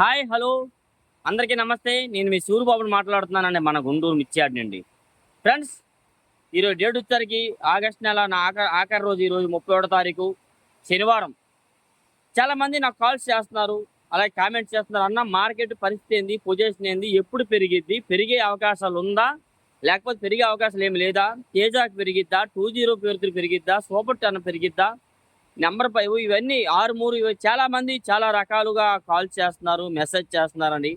Hi hello. అందరికీ నమస్తే. నేను మీ సూరిబాబుని మాట్లాడుతున్నానండి. మన గుంటూరు మిర్చియాడ్ నుండి. ఫ్రెండ్స్ ఈరోజు డేట్ వచ్చేసరికి ఆగస్ట్ నెల నా ఆఖరి ఆఖరి రోజు ఈరోజు ముప్పై ఒకటో తారీఖు శనివారం. చాలామంది నాకు కాల్స్ చేస్తున్నారు. అలాగే కామెంట్స్ చేస్తున్నారు. అన్న మార్కెట్ పరిస్థితి ఏంది? పొజిషన్ ఏంది? ఎప్పుడు పెరిగిద్ది? పెరిగే అవకాశాలు ఉందా? లేకపోతే పెరిగే అవకాశాలు ఏమి లేదా? తేజాకి పెరిగిద్దా? టూ జీరో పేరుతులు పెరిగిద్దా? Super ten పెరిగిద్దా? Number five. ఇవన్నీ ఆరు మూడు ఇవి చాలా మంది చాలా రకాలుగా కాల్ చేస్తున్నారు మెసేజ్ చేస్తున్నారండి.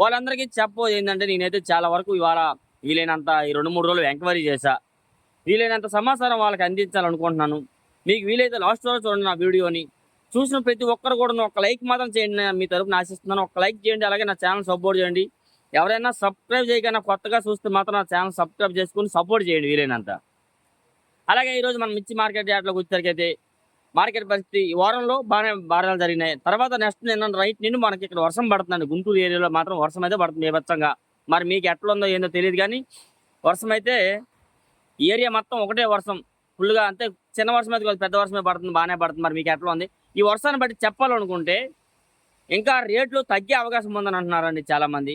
వాళ్ళందరికీ చెప్పబోయేది ఏంటంటే నేనైతే చాలా వరకు ఇవాళ వీలైనంత ఈ రెండు మూడు రోజులు ఎంక్వైరీ చేశా. వీలైనంత సమాచారం వాళ్ళకి అందించాలనుకుంటున్నాను. మీకు వీలైతే లాస్ట్ వరకు చూడండి నా వీడియోని. చూసిన ప్రతి ఒక్కరు కూడా ఒక లైక్ మాత్రం చేయండి మీ తరపున ఆశిస్తున్నాను. ఒక లైక్ చేయండి అలాగే నా ఛానల్ సపోర్ట్ చేయండి. ఎవరైనా సబ్స్క్రైబ్ చేయకైనా కొత్తగా చూస్తే మాత్రం నా ఛానల్ సబ్స్క్రైబ్ చేసుకుని సపోర్ట్ చేయండి వీలైనంత. అలాగే ఈరోజు మనం మిర్చి మార్కెట్ యార్డ్లోకి వచ్చేసరికి అయితే మార్కెట్ పరిస్థితి ఈ వారంలో బాగానే భారాలు జరిగినాయి. తర్వాత నెక్స్ట్ నిన్న రైట్ నిన్ను మనకి ఇక్కడ వర్షం పడుతుందండి. గుంటూరు ఏరియాలో మాత్రం వర్షం అయితే పడుతుంది బీభత్సంగా. మరి మీకు ఎట్లా ఉందో ఏందో తెలియదు కానీ వర్షం అయితే ఏరియా మొత్తం ఒకటే వర్షం. ఫుల్గా అంతే చిన్న వర్షం అయితే పెద్ద వర్షమే పడుతుంది బాగానే పడుతుంది. మరి మీకు ఎట్లా ఉంది? ఈ వర్షాన్ని బట్టి చెప్పాలనుకుంటే ఇంకా రేట్లు తగ్గే అవకాశం ఉందని అంటున్నారండి చాలామంది.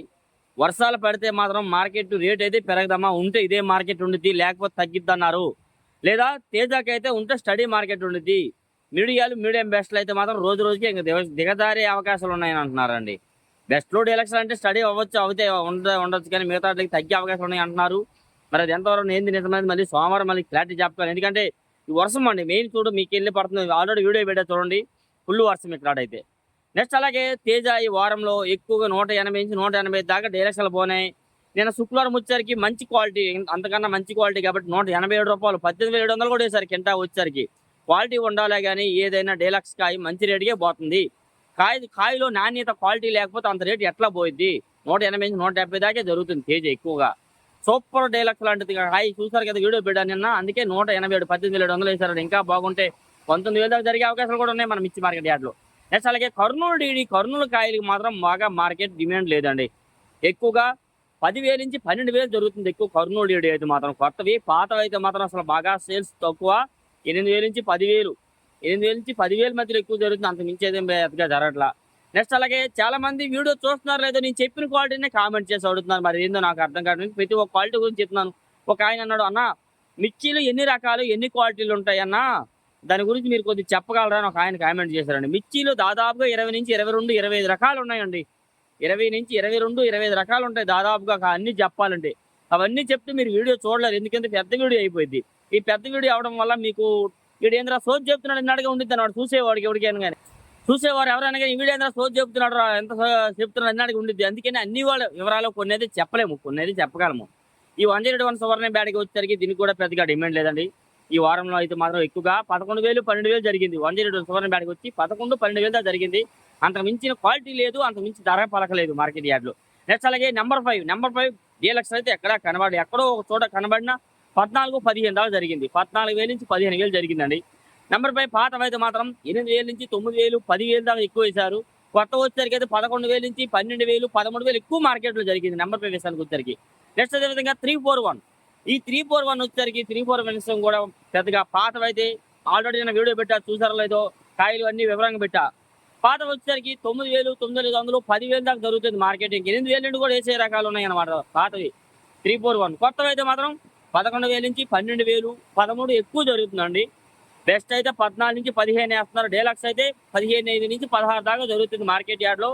వర్షాలు పడితే మాత్రం మార్కెట్ రేట్ అయితే పెరగదమ్మా. ఉంటే ఇదే మార్కెట్ ఉండిద్ది లేకపోతే తగ్గిద్ది అన్నారు లేదా తేజాకి అయితే ఉంటే స్టడీ మార్కెట్ ఉండిద్ది. మీడియాలు మీడియం బెస్ట్లు అయితే మాత్రం రోజు రోజుకి ఇంకా దిగ- దిగజారే అవకాశాలు ఉన్నాయని అంటున్నారండి. బెస్ట్ లోడ్ ఎలక్షన్ అంటే స్టడీ అవ్వచ్చు అవుతే ఉండ ఉండొచ్చు కానీ మిగతా వాటికి తగ్గే అవకాశాలు ఉన్నాయి అంటున్నారు. మరి అది ఎంతవరకు ఏంది నిజమైనది మళ్ళీ సోమవారం మళ్ళీ క్లారిటీ చెప్పాలి ఎందుకంటే ఈ వర్షం అండి మెయిన్ చూడు మీకు వెళ్ళి పడుతుంది ఆల్రెడీ వీడియో పెట్టా చూడండి. ఫుల్ వర్షం ఇక్కడ అయితే. నెక్స్ట్ అలాగే తేజ ఈ వారంలో ఎక్కువగా నూట ఎనభై నుంచి నూట ఎనభై దాకా డైరెక్షన్లు పోనాయి. నేను శుక్రవారం వచ్చేసరికి మంచి క్వాలిటీ అంతకన్నా మంచి క్వాలిటీ కాబట్టి నూట ఎనభై ఏడు రూపాయలు పద్దెనిమిది ఏడు వందలు కూడా వేసారు కింటా వచ్చేసరికి. క్వాలిటీ ఉండాలే కానీ ఏదైనా డీలక్స్ కాయ మంచి రేటుకే పోతుంది. కాయ కాయలో నాణ్యత క్వాలిటీ లేకపోతే అంత రేటు ఎట్లా పోయిద్ది? నూట ఎనభై నుంచి నూట డెబ్బై దాకే జరుగుతుంది కేజీ ఎక్కువగా. సూపర్ డీలక్స్ లాంటిది కాయ చూసారు కదా వీడియో పెట్టాను నిన్న? అందుకే నూట ఎనభై ఏడు పద్దెనిమిది ఏడు వందలు వేసారు ఇంకా బాగుంటే పంతొమ్మిది వేల దాకా జరిగే అవకాశాలు కూడా ఉన్నాయి మనం మిచ్చి మార్కెట్ యార్డ్లో. నెక్స్ట్ అలాగే కర్నూలు డీడీ కర్నూలు కాయలకి మాత్రం బాగా మార్కెట్ డిమాండ్ లేదండి. ఎక్కువగా పదివేల నుంచి పన్నెండు వేలు జరుగుతుంది ఎక్కువ కర్నూలు డీడీ అయితే మాత్రం. కొత్తవి పాతవి అయితే మాత్రం అసలు బాగా సేల్స్ తక్కువ. ఎనిమిది వేల నుంచి పదివేలు ఎనిమిది వేల నుంచి పదివేల మధ్యలో ఎక్కువ జరుగుతుంది. అంత మించి అయితే పెద్దగా జరగట్లా. నెక్స్ట్ అలాగే చాలా మంది వీడియో చూస్తున్నారు లేదో నేను చెప్పిన క్వాలిటీనే కామెంట్ చేసి అడుగుతున్నారు. మరి ఏందో నాకు అర్థం కాదు ప్రతి ఒక్క క్వాలిటీ గురించి చెప్తున్నాను. ఒక ఆయన అన్నాడు అన్న మిర్చీలు ఎన్ని రకాలు ఎన్ని క్వాలిటీలు ఉంటాయి దాని గురించి మీరు కొద్దిగా చెప్పగలరా? అని ఒక ఆయన కామెంట్ చేశారండి. మిర్చీలు దాదాపుగా ఇరవై నుంచి ఇరవై రెండు ఇరవై ఐదు రకాలు ఉన్నాయండి. ఇరవై నుంచి ఇరవై రెండు ఇరవై ఐదు రకాలు ఉంటాయి. దాదాపుగా అన్ని చెప్పాలంటే. అవన్నీ చెప్తే మీరు వీడియో చూడలేరు. ఎందుకంటే పెద్ద వీడియో అయిపోయింది. ఈ పెద్ద వీడియో అవడం వల్ల మీకు వీడు ఏంద్రా సోజ్ చెప్తున్నాడు ఎన్నడగా ఉండిద్ది అన్నాడు. చూసేవాడికి ఎవరికైనా కానీ చూసేవారు ఎవరైనా కానీ ఈ ఏంద్రా సోజ్ చెప్తున్నాడు రా, ఎంత చెప్తున్నాడు అన్నడికి ఉండిద్ది. అందుకని అన్ని వాళ్ళ వివరాలు కొన్ని అయితే చెప్పలేము కొన్ని అయితే చెప్పగలము. ఈ వన్ జీరో వన్ సువర్ణ బ్యాడ్కి వచ్చేసరికి దీనికి కూడా పెద్దగా డిమాండ్ లేదండి. ఈ వారంలో అయితే మాత్రం ఎక్కువగా పదకొండు వేలు పన్నెండు వేలు జరిగింది. వన్ జీరో సువర్ణ బ్యాడ్కి వచ్చి పదకొండు పన్నెండు వేలు దాకా జరిగింది. అంత మించిన క్వాలిటీ లేదు అంత మించి ధర పలకలేదు మార్కెట్ యార్డ్లో. నెక్స్ట్ అలాగే number five number five deluxe అయితే ఎక్కడ కనబడి ఎక్కడో ఒక చోట కనబడిన పద్నాలుగు పదిహేను దాకా జరిగింది. పద్నాలుగు వేల నుంచి పదిహేను వేలు జరిగిందండి. నెంబర్ ఫైవ్ పాత అయితే మాత్రం ఎనిమిది వేల నుంచి తొమ్మిది వేలు పదివేలు దాకా ఎక్కువ వేశారు. కొత్త వచ్చేసరికి అయితే పదకొండు వేల నుంచి పన్నెండు వేలు పదమూడు వేలు ఎక్కువ మార్కెట్లో జరిగింది నెంబర్ ఫైవ్ వేసానికి వచ్చేసరికి. నెక్స్ట్ అదేవిధంగా త్రీ ఫోర్ వన్ ఈ త్రీ ఫోర్ వన్ వచ్చేసరికి త్రీ ఫోర్ వన్ కూడా పెద్దగా పాతవైతే ఆల్రెడీ నేను వీడియో పెట్టా చూసారో లేదో కాయలు అన్ని వివరంగా పెట్టా. పాత వచ్చేసరికి తొమ్మిది వేలు తొమ్మిది ఐదు వందలు పదివేలు దాకా జరుగుతుంది మార్కెటింగ్ ఎనిమిది వేలు నుండి కూడా వేసే రకాలు ఉన్నాయి అన్నమాట పాతవి. త్రీ ఫోర్ వన్ కొత్తవి అయితే మాత్రం పదకొండు వేల నుంచి పన్నెండు వేలు పదమూడు ఎక్కువ జరుగుతుందండి. బెస్ట్ అయితే పద్నాలుగు నుంచి పదిహేను వేస్తున్నారు. డేలక్స్ అయితే పదిహేను ఐదు నుంచి పదహారు దాకా జరుగుతుంది మార్కెట్ యార్డ్లో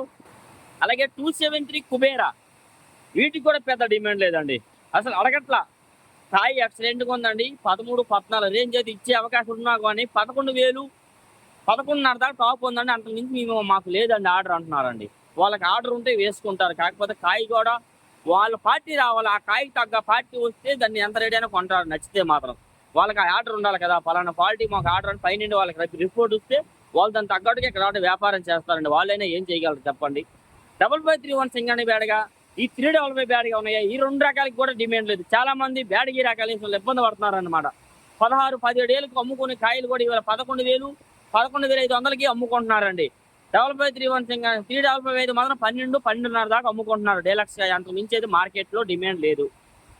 అలాగే టూ సెవెన్ త్రీ కుబేరా. వీటికి కూడా పెద్ద డిమాండ్ లేదండి. అసలు అడగట్లా. స్థాయి ఎక్సలెంట్గా ఉందండి. పదమూడు పద్నాలుగు రేంజ్ అయితే ఇచ్చే అవకాశం ఉన్నా కానీ పదకొండు వేలు పదకొండున్నర దాకా టాప్ ఉందండి. అంత నుంచి మేము మాకు లేదండి ఆర్డర్ అంటున్నారండి. వాళ్ళకి ఆర్డర్ ఉంటే వేసుకుంటారు. కాకపోతే కాయ కూడా వాళ్ళ పార్టీ రావాలి ఆ కాయకి తగ్గ పార్టీ వస్తే దాన్ని ఎంత రేట్ అయినా కొంటారు నచ్చితే మాత్రం. వాళ్ళకి ఆ ఆర్డర్ ఉండాలి కదా పలానా పార్టీ మాకు ఆర్డర్ అని పైన వాళ్ళకి రిపోర్ట్ వస్తే వాళ్ళు దాని తగ్గట్టుగా ఇక్కడ వ్యాపారం చేస్తారండి. వాళ్ళైనా ఏం చేయగలరు చెప్పండి. డబుల్ ఫైవ్ త్రీ వన్ సింగండి బ్యాడ్గా ఈ త్రీ డబల్ ఫైవ్ బ్యాడ్గా ఉన్నాయి? ఈ రెండు రకాలకి కూడా డిమాండ్ లేదు. చాలా మంది బ్యాడ్గి రకాలు వాళ్ళు ఇబ్బంది పడుతున్నారు అనమాట పదహారు పదిహేడు ఏళ్ళకి అమ్ముకునే కాయలు కూడా ఇవాళ పదకొండు వేలు పదకొండు వేల ఐదు వందలకి అమ్ముకుంటున్నారండి. డబల్ ఫైవ్ త్రీ వన్ సింగ్ త్రీ డబల్ ఫైవ్ ఐదు మాత్రం పన్నెండు పన్నెండున్నర దాకా అమ్ముకుంటున్నారు డీలక్స్ అంత మించి అయితే మార్కెట్లో డిమాండ్ లేదు.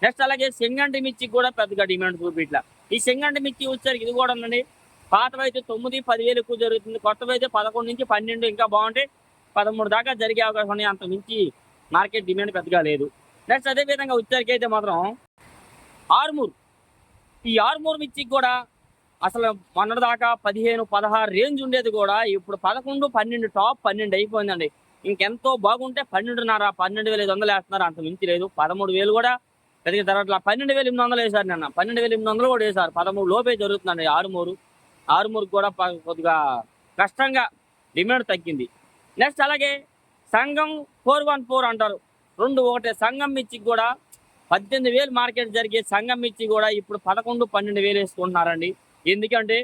నెక్స్ట్ అలాగే సెంగంటి మిర్చికి కూడా పెద్దగా డిమాండ్ చూపిట్లా. ఈ సెంగంటి మిర్చి వచ్చేసరికి ఇది కూడా ఉందండి. పాతవైతే తొమ్మిది పదివేలు ఎక్కువ జరుగుతుంది. కొత్తవైతే పదకొండు నుంచి పన్నెండు ఇంకా బాగుంటాయి పదమూడు దాకా జరిగే అవకాశం ఉన్నాయి. అంత మించి మార్కెట్ డిమాండ్ పెద్దగా లేదు. నెక్స్ట్ అదే విధంగా వచ్చేసరికి అయితే మాత్రం ఆర్మూర్. ఈ ఆర్మూర్ మిర్చికి కూడా అసలు మొన్నటి దాకా పదిహేను పదహారు రేంజ్ ఉండేది కూడా ఇప్పుడు పదకొండు పన్నెండు టాప్ పన్నెండు అయిపోయిందండి. ఇంకెంతో బాగుంటే పన్నెండున్నర పన్నెండు వేల ఐదు వందలు వేస్తున్నారు. అంత మించి లేదు. పదమూడు వేలు కూడా పెరిగిన తర్వాత పన్నెండు వేల ఎనిమిది వందలు వేశారు నిన్న. పన్నెండు వేల ఎనిమిది వందలు కూడా వేశారు. పదమూడు లోపే జరుగుతుందండి ఆరుమూరు. ఆరుమూరు కూడా కొద్దిగా కష్టంగా డిమాండ్ తగ్గింది. నెక్స్ట్ అలాగే సంఘం ఫోర్ వన్ ఫోర్ అంటారు. రెండు ఒకటే సంఘం మిర్చికి కూడా పద్దెనిమిది వేలు మార్కెట్ జరిగే సంఘం మిర్చి కూడా ఇప్పుడు పదకొండు పన్నెండు వేలు వేసుకుంటున్నారండి. ఎందుకంటే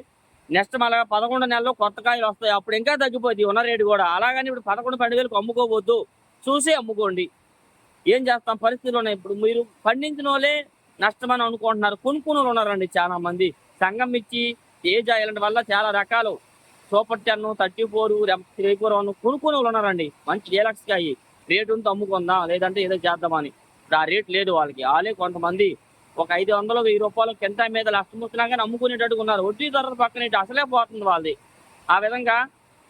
నెక్స్ట్ మళ్ళీ పదకొండు నెలలో కొత్త కాయలు వస్తాయి. అప్పుడు ఇంకా తగ్గిపోద్ది ఉన్న రేటు కూడా. అలాగని ఇప్పుడు పదకొండు పన్నెండు అమ్ముకోవద్దు. చూసి అమ్ముకోండి. ఏం చేస్తాం? పరిస్థితులు ఉన్నాయి ఇప్పుడు మీరు పండించిన వాళ్ళే నష్టమని అనుకుంటున్నారు. కొనుక్కునులు ఉన్నారండి చాలా మంది సంఘం ఇచ్చి ఏజ్ ఇలాంటి వల్ల చాలా రకాలు. Super ten thirty four three four one కొనుక్కునులు ఉన్నారండి. మంచి డీలక్స్ అయ్యి రేటు ఉంటే అమ్ముకుందాం. లేదంటే ఏదో చేద్దామని. ఇప్పుడు ఆ రేట్ లేదు వాళ్ళకి. వాళ్ళే కొంతమంది ఒక ఐదు వందలు వెయ్యి రూపాయలు కింద మీద నష్టం వచ్చినా అమ్ముకునేటట్టుగా ఉన్నారు. వడ్డీ ధరలు పక్కన ఇటు అసలే పోతుంది వాళ్ళది. ఆ విధంగా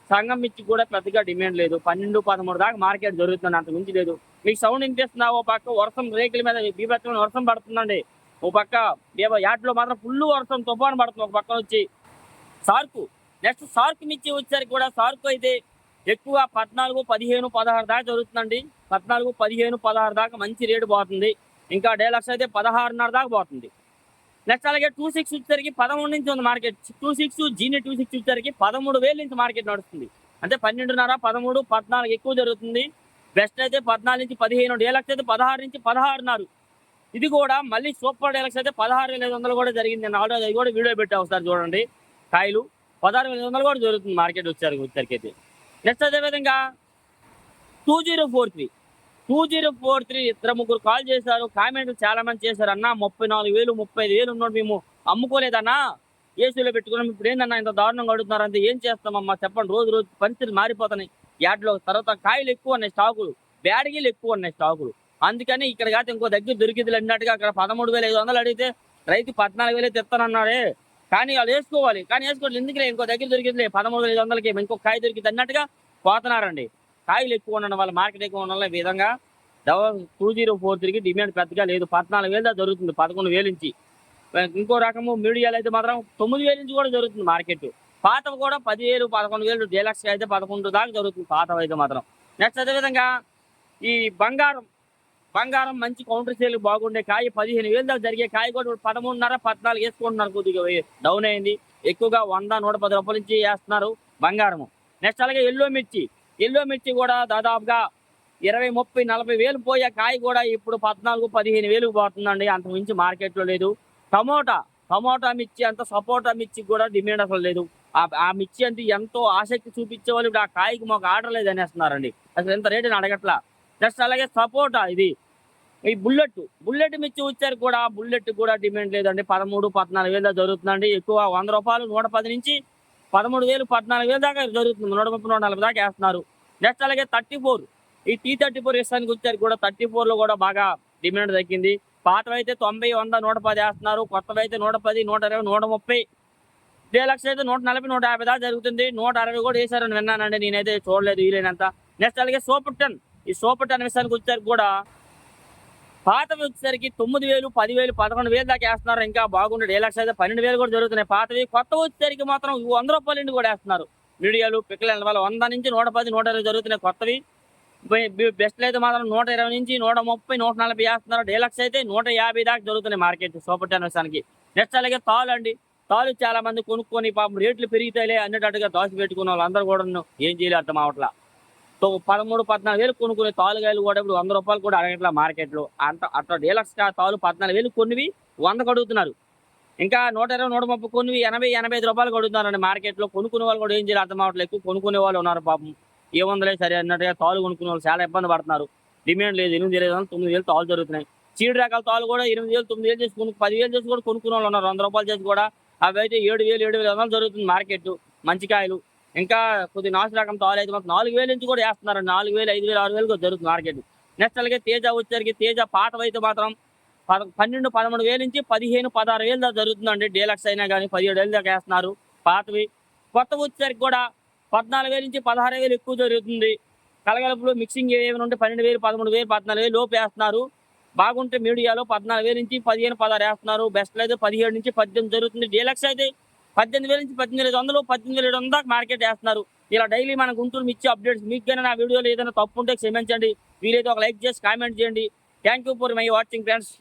సంఘం ఇచ్చి కూడా పెద్దగా డిమాండ్ లేదు. పన్నెండు పదమూడు దాకా మార్కెట్ జరుగుతుంది అంత మించి లేదు. మీకు సౌండ్ వినిపిస్తుందా? ఓ పక్క వర్షం రేకుల మీద బీభత్సమైన వర్షం పడుతుందండి. ఓ పక్క బీభ యాట్లో మాత్రం ఫుల్ వర్షం తుఫాను పడుతుంది ఒక పక్కన వచ్చి సార్కు నెక్స్ట్ సార్క్ మిర్చి వచ్చేసరికి కూడా సార్కు అయితే ఎక్కువ పద్నాలుగు పదిహేను పదహారు దాకా జరుగుతుందండి. పద్నాలుగు పదిహేను పదహారు దాకా మంచి రేటు పోతుంది. ఇంకా డేలక్స్ అయితే పదహారున్నర దాకా పోతుంది. నెక్స్ట్ అలాగే టూ సిక్స్ వచ్చేసరికి పదమూడు నుంచి ఉంది మార్కెట్. టూ సిక్స్ జీని టూ సిక్స్ వచ్చేసరికి పదమూడు వేల నుంచి మార్కెట్ నడుస్తుంది. అంటే పన్నెండున్నర పదమూడు పద్నాలుగు ఎక్కువ జరుగుతుంది. బెస్ట్ అయితే పద్నాలుగు నుంచి పదిహేను డేలక్స్ అయితే పదహారు నుంచి పదహారున్నర. ఇది కూడా మళ్ళీ సూపర్ డేలక్స్ అయితే పదహారు వేల ఐదు వందలు కూడా జరిగింది. నేను ఆల్రెడీ అది కూడా వీడియో పెట్టి ఒకసారి చూడండి. కాయలు పదహారు వేల ఐదు వందలు కూడా జరుగుతుంది మార్కెట్ వచ్చారు వచ్చేసరికి అయితే. నెక్స్ట్ అదేవిధంగా two zero four three two zero four three ఇద్దరు ముగ్గురు కాల్ చేశారు. కామెంట్లు చాలా మంది చేశారు. అన్న ముప్పై నాలుగు వేలు ముప్పై ఐదు వేలు ఉన్నాడు మేము అమ్ముకోలేదన్నా. ఏసీలో పెట్టుకున్నాం. ఇప్పుడు ఏందన్నా ఇంత దారుణంగా అడుగుతున్నారు అంతే ఏం చేస్తామమ్మా? చెప్పండి. రోజు రోజు పరిస్థితులు మారిపోతున్నాయి. యాడ్లో తర్వాత కాయలు ఎక్కువ ఉన్నాయి స్టాకులు. బ్యాడగీలు ఎక్కువ ఉన్నాయి స్టాకులు. అందుకని ఇక్కడ కాదు ఇంకో దగ్గర దొరికింది అన్నట్టుగా అక్కడ పదమూడు వేల ఐదు వందలు అడిగితే రైతు పద్నాలుగు వేలు తెస్తానన్నాడే కానీ వాళ్ళు వేసుకోవాలి. కానీ వేసుకోవాలి. ఎందుకులే ఇంకో దగ్గర దొరికిందిలే పదమూడు వేల ఐదు వందలకి. ఇంకో కాయ దొరికింది అన్నట్టుగా పోతున్నారండి. కాయలు ఎక్కువ ఉండడం వల్ల మార్కెట్ ఎక్కువ ఉండడం వల్ల ఈ విధంగా టూ జీరో ఫోర్ త్రీకి డిమాండ్ పెద్దగా లేదు. పద్నాలుగు వేలు దాకా జరుగుతుంది పదకొండు వేలు నుంచి. ఇంకో రకము మీడియాలు అయితే మాత్రం తొమ్మిది వేల నుంచి కూడా జరుగుతుంది మార్కెట్. పాతవి కూడా పదివేలు పదకొండు వేలు డీలక్స్ అయితే పదకొండు దాకా జరుగుతుంది పాతవి అయితే మాత్రం. నెక్స్ట్ అదేవిధంగా ఈ బంగారం బంగారం మంచి కౌంటర్ సేల్ బాగుండే కాయ పదిహేను వేలు దాకా జరిగే కాయ కూడా పదమూడున్నర పద్నాలుగు వేసుకుంటున్నారు కొద్దిగా డౌన్ అయింది. ఎక్కువగా వంద నూట పది రూపాయల నుంచి వేస్తున్నారు బంగారము. నెక్స్ట్ అలాగే ఎల్లో మిర్చి. ఎల్లో మిర్చి కూడా దాదాపుగా ఇరవై ముప్పై నలభై వేలు పోయే కాయ కూడా ఇప్పుడు పద్నాలుగు పదిహేను వేలు పోతుందండి. అంత మించి మార్కెట్లో లేదు. టమోటా టమోటా మిర్చి అంత సపోటా మిర్చి కూడా డిమాండ్ అసలు లేదు. ఆ మిర్చి అంటే ఎంతో ఆసక్తి చూపించే వాళ్ళు ఇప్పుడు ఆ కాయకి మాకు ఆర్డర్ లేదు అనేస్తున్నారండి. అసలు ఎంత రేటు అడగట్లా. నెక్స్ట్ అలాగే సపోటా ఇది. ఈ బుల్లెట్ బుల్లెట్ మిర్చి వచ్చారు కూడా. బుల్లెట్ కూడా డిమాండ్ లేదండి. పదమూడు పద్నాలుగు వేలు జరుగుతుందండి. ఎక్కువ వంద రూపాయలు నూట పది నుంచి పదమూడు వేలు పద్నాలుగు వేలు దాకా జరుగుతుంది. నూట ముప్పై నూట నలభై దాకా వేస్తున్నారు. నెక్స్ట్ అలాగే థర్టీ ఫోర్. ఈ టీ థర్టీ ఫోర్ ఇస్తానికి వచ్చారు కూడా థర్టీ లో కూడా బాగా డిమాండ్ తగ్గింది. పాతవి అయితే తొంభై వంద నూట పది వేస్తున్నారు. కొత్తవి అయితే నూట పది నూట ఇరవై నూట ముప్పై. డీలక్స్ అయితే నూట నలభై నూట యాభై దాకా జరుగుతుంది. నూట అరవై కూడా వేశారని విన్నానండి నేనైతే చూడలేదు వీలైనంత. నెక్స్ట్ అలాగే సూపర్ టెన్. ఈ సూపర్ టెన్ విషయానికి వచ్చారు కూడా పాతవి వచ్చేసరికి తొమ్మిది వేలు పదివేలు పదకొండు వేలు దాకా వేస్తున్నారు. ఇంకా బాగుండే డీలక్స్ అయితే పన్నెండు వేలు కూడా జరుగుతున్నాయి. పాతవి కొత్త వచ్చేసరికి మాత్రం వంద రూపాయల నుండి కూడా వేస్తున్నారు. మీడియాలు పిక్కల వల్ల వంద నుంచి నూట పది నూట ఇరవై జరుగుతున్నాయి కొత్తవి. బెస్ట్ అయితే మాత్రం నూట ఇరవై నుంచి నూట ముప్పై నూట నలభై వేస్తున్నారు. డీలక్స్ అయితే నూట యాభై దాకా జరుగుతున్నాయి మార్కెట్ సూపర్ టెన్ విషయానికి నెక్స్ట్ అలాగే తాలు అండి. తాలు చాలా మంది కొనుక్కొని పాపం రేట్లు పెరిగితేలే అన్నట్టుగా దాచి పెట్టుకున్న వాళ్ళందరూ కూడా ఏం చేయలేదు అర్థం అవట్లా పదమూడు పద్నాలుగు వేలు కొనుక్కునే తాలుగాయలు కూడా ఇప్పుడు వంద రూపాయలు కూడా అడగట్లా మార్కెట్లో. అంత అట్లా డీలక్స్ తాలు పద్నాలుగు వేలు కొన్నివి వందకు అడుగుతున్నారు. ఇంకా నూట ఇరవై నూట ముప్పై కొన్నివి ఎనభై ఎనభై ఐదు రూపాయలు అడుగుతున్నారండి మార్కెట్లో. కొనుక్కునే వాళ్ళు కూడా ఏం చేయాలి అర్థం అవట్లేదు. ఎక్కువ కొనుక్కునే వాళ్ళు ఉన్నారు పాపం. ఏ వందలే సరే అన్నట్టుగా తాలు కొనుక్కునే వాళ్ళు చాలా ఇబ్బంది పడుతున్నారు. డిమాండ్ లేదు ఎనిమిది వేల వందలు తొమ్మిది వేలు తాలు జరుగుతున్నాయి. చీడు రకాల తాలు కూడా ఎనిమిది వేలు తొమ్మిది వేలు చేసి కొను పది వేలు చేసి కూడా కొనుక్కునే వాళ్ళు ఉన్నారు. వంద రూపాయలు చేసి కూడా అవి అయితే ఏడు వేలు ఏడు వేల వందలు జరుగుతుంది మార్కెట్. మంచి కాయలు ఇంకా కొద్ది నాసు రకం తాలు అయితే మాత్రం నాలుగు వేల నుంచి కూడా వేస్తున్నారు. నాలుగు వేలు ఐదు వేలు ఆరు వేలు కూడా జరుగుతుంది మార్కెట్ నెక్స్ట్ అలాగే తేజ వచ్చేసరికి తేజ పాతవి అయితే మాత్రం పద పన్నెండు పదమూడు వేల నుంచి పదిహేను పదహారు వేలు దాకా జరుగుతుందండి. డీలక్స్ అయినా కానీ పదిహేడు వేలు దాకా వేస్తున్నారు పాతవి. కొత్త వచ్చేసరికి కూడా పద్నాలుగు వేల నుంచి పదహారు వేలు ఎక్కువ జరుగుతుంది. కలగలుపులు మిక్సింగ్ ఏమైనా ఉంటే పన్నెండు వేలు పదమూడు వేలు పద్నాలుగు వేలు లోపు వేస్తున్నారు. బాగుంటే మీడియాలో పద్నాలుగు వేలు నుంచి పదిహేను పదహారు వేస్తున్నారు. బెస్ట్ అయితే పదిహేడు నుంచి పద్దెనిమిది జరుగుతుంది. డీలక్స్ అయితే పద్దెనిమిది వేల నుంచి పద్దెనిమిది ఐదు వందలు పద్దెనిమిది వేల ఏడు వందల మార్కెట్ వేస్తున్నారు ఇలా డైలీ మన గుంటూరు ఇచ్చే అప్డేట్స్. మీకు కానీ నా వీడియోలో ఏదైనా తప్పు ఉంటే క్షమించండి. వీలైతే ఒక లైక్ చేసి కామెంట్ చేయండి. Thank you for my watching friends